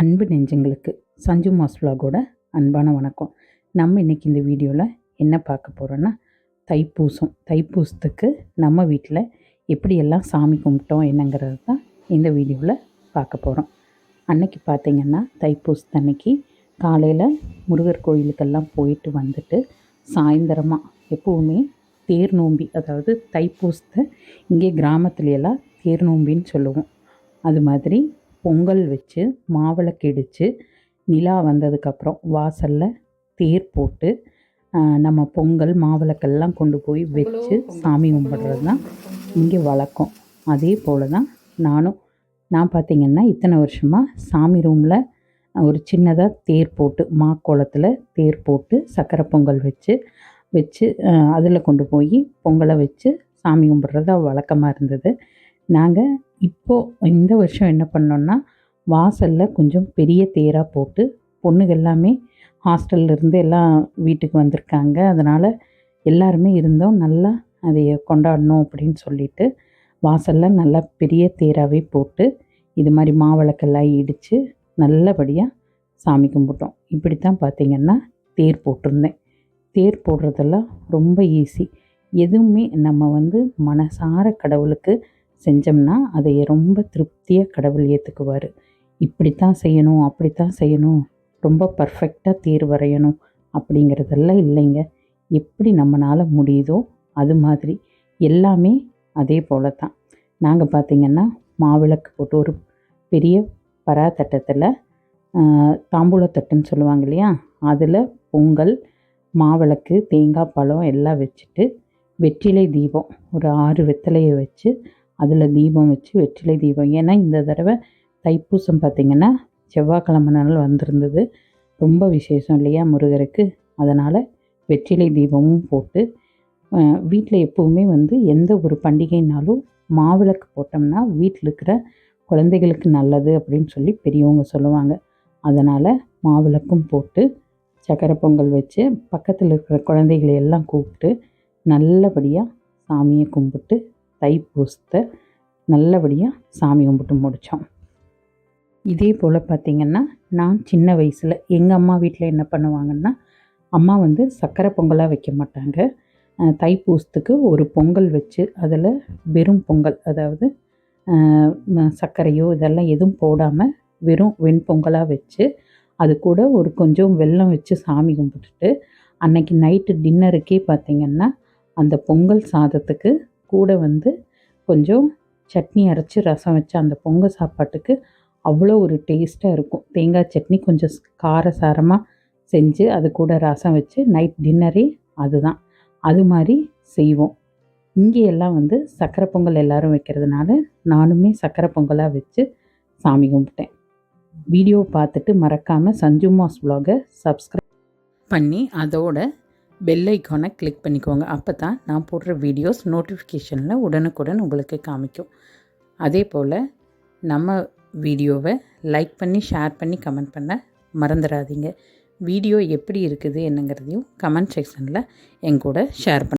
அன்பு நெஞ்சங்களுக்கு சஞ்சு மாஸ் விலாகோட அன்பான வணக்கம். நம்ம இன்னைக்கு இந்த வீடியோவில் என்ன பார்க்க போகிறோன்னா தைப்பூசம். தைப்பூசத்துக்கு நம்ம வீட்டில் எப்படியெல்லாம் சாமி கும்பிட்டோம் என்னங்கிறது தான் இந்த வீடியோவில் பார்க்க போகிறோம் அன்னைக்கு பார்த்தீங்கன்னா தைப்பூசத்தன்னைக்கு காலையில் முருகர் கோயிலுக்கெல்லாம் போயிட்டு வந்துட்டு சாயந்தரமாக எப்போவுமே தேர் நோம்பி அதாவது தைப்பூசத்தை இங்கே கிராமத்துலையெல்லாம் தேர் நோம்பின்னு சொல்லுவோம். அது மாதிரி பொங்கல் வச்சு மாவிளக்கு இடித்து நிலா வந்ததுக்கப்புறம் வாசலில் தேர் போட்டு நம்ம பொங்கல் மாவிளக்கெல்லாம் கொண்டு போய் வச்சு சாமி கும்பிடுறது தான் இங்கே வழக்கம். அதே போல் தான் நானும் நான் பார்த்தீங்கன்னா இத்தனை வருஷமாக சாமி ரூமில் ஒரு சின்னதாக தேர் போட்டு மா கோலத்தில் தேர் போட்டு சக்கரை பொங்கல் வச்சு வச்சு அதில் கொண்டு போய் பொங்கலை வச்சு சாமி கும்பிட்றது வழக்கமாக இருந்தது. நாங்கள் இப்போது இந்த வருஷம் என்ன பண்ணோன்னா வாசலில் கொஞ்சம் பெரிய தேராக போட்டு பொண்ணுங்க எல்லாமே ஹாஸ்டல்ல இருந்து எல்லாம் வீட்டுக்கு வந்திருக்காங்க. அதனால் எல்லாருமே இருந்தோம். நல்லா அதை கொண்டாடணும் அப்படின்னு சொல்லிட்டு வாசலில் நல்லா பெரிய தேராகவே போட்டு இது மாதிரி மாவிளக்கெல்லாம் இடித்து நல்லபடியாக சாமி கும்பிட்டோம். இப்படி தான் பார்த்திங்கன்னா தேர் போட்டிருந்தேன். தேர் போடுறதெல்லாம் ரொம்ப ஈஸி எதுவுமே நம்ம வந்து மனசார கடவுளுக்கு செஞ்சோம்னா அதை ரொம்ப திருப்தியாக கடவுள் ஏற்றுக்குவார் இப்படித்தான் செய்யணும் அப்படித்தான் செய்யணும் ரொம்ப பர்ஃபெக்டாக தேர் வரையணும் அப்படிங்கிறதெல்லாம் இல்லைங்க. எப்படி நம்மளால் முடியுதோ அது மாதிரி எல்லாமே அதே போல தான் நாங்கள் பார்த்திங்கன்னா மாவிளக்கு போட்டு ஒரு பெரிய பராத்தட்டத்தில் தாம்பூலத்தட்டுன்னு சொல்லுவாங்க இல்லையா? அதில் பொங்கல் மாவிளக்கு தேங்காய் பழம் எல்லாம் வச்சுட்டு வெற்றிலை தீபம் ஒரு ஆறு வெத்தலையை வச்சு அதில் தீபம் வச்சு வெற்றிலை தீபம். ஏன்னா இந்த தடவை தைப்பூசம் பார்த்திங்கன்னா செவ்வாய்க்கிழமை நாள் வந்திருந்தது. ரொம்ப விசேஷம் இல்லையா முருகருக்கு? அதனால் வெற்றிலை தீபமும் போட்டு வீட்டில் எப்போவுமே வந்து எந்த ஒரு பண்டிகைனாலும் மாவிளக்கு போட்டோம்னா வீட்டில் இருக்கிற குழந்தைகளுக்கு நல்லது அப்படின்னு சொல்லி பெரியவங்க சொல்லுவாங்க. அதனால் மாவிளக்கும் போட்டு சக்கரை பொங்கல் வச்சு பக்கத்தில் இருக்கிற குழந்தைகளை எல்லாம் கூப்பிட்டு நல்லபடியாக சாமியை கும்பிட்டு தைப்பூசத்தை நல்லபடியாக சாமி கும்பிட்டு முடித்தோம் இதே போல் பார்த்திங்கன்னா நான் சின்ன வயசில் எங்கள் அம்மா வீட்டில் என்ன பண்ணுவாங்கன்னா அம்மா வந்து சக்கரை பொங்கலாக வைக்க மாட்டாங்க. தைப்பூசத்துக்கு ஒரு பொங்கல் வச்சு அதில் வெறும் பொங்கல் அதாவது சர்க்கரையோ இதெல்லாம் எதுவும் போடாமல் வெறும் வெண்பொங்கலாக வச்சு அது கூட ஒரு கொஞ்சம் வெல்லம் வச்சு சாமி கும்பிட்டுட்டு அன்னைக்கு நைட்டு டின்னருக்கே பார்த்திங்கன்னா அந்த பொங்கல் சாதத்துக்கு கூட வந்து கொஞ்சம் சட்னி அரைச்சி ரசம் வச்சு அந்த பொங்கல் சாப்பாட்டுக்கு அவ்வளோ ஒரு டேஸ்ட்டாக இருக்கும். தேங்காய் சட்னி கொஞ்சம் கார சாரமாக செஞ்சு அது கூட ரசம் வச்சு நைட் டின்னரே அதுதான். அது மாதிரி செய்வோம். இங்கே எல்லாம் வந்து சக்கரை பொங்கல் எல்லாரும் வைக்கிறதுனால நானுமே சக்கரை பொங்கலாக வச்சு சாமி கும்பிட்டேன். வீடியோ பார்த்துட்டு மறக்காமல் சஞ்சுமாஸ் vlog-அ சப்ஸ்கிரைப் பண்ணி அதோட பெல் ஐக்கானை கிளிக் பண்ணிக்கோங்க. அப்போ தான் நான் போடுற வீடியோஸ் நோட்டிஃபிகேஷனில் உடனுக்குடன் உங்களுக்கு காமிக்கும். அதே போல் நம்ம வீடியோவை லைக் பண்ணி ஷேர் பண்ணி கமெண்ட் பண்ண மறந்துடாதீங்க. வீடியோ எப்படி இருக்குது என்னங்கிறதையும் கமெண்ட் செக்ஷனில் எங்கூட ஷேர் பண்ண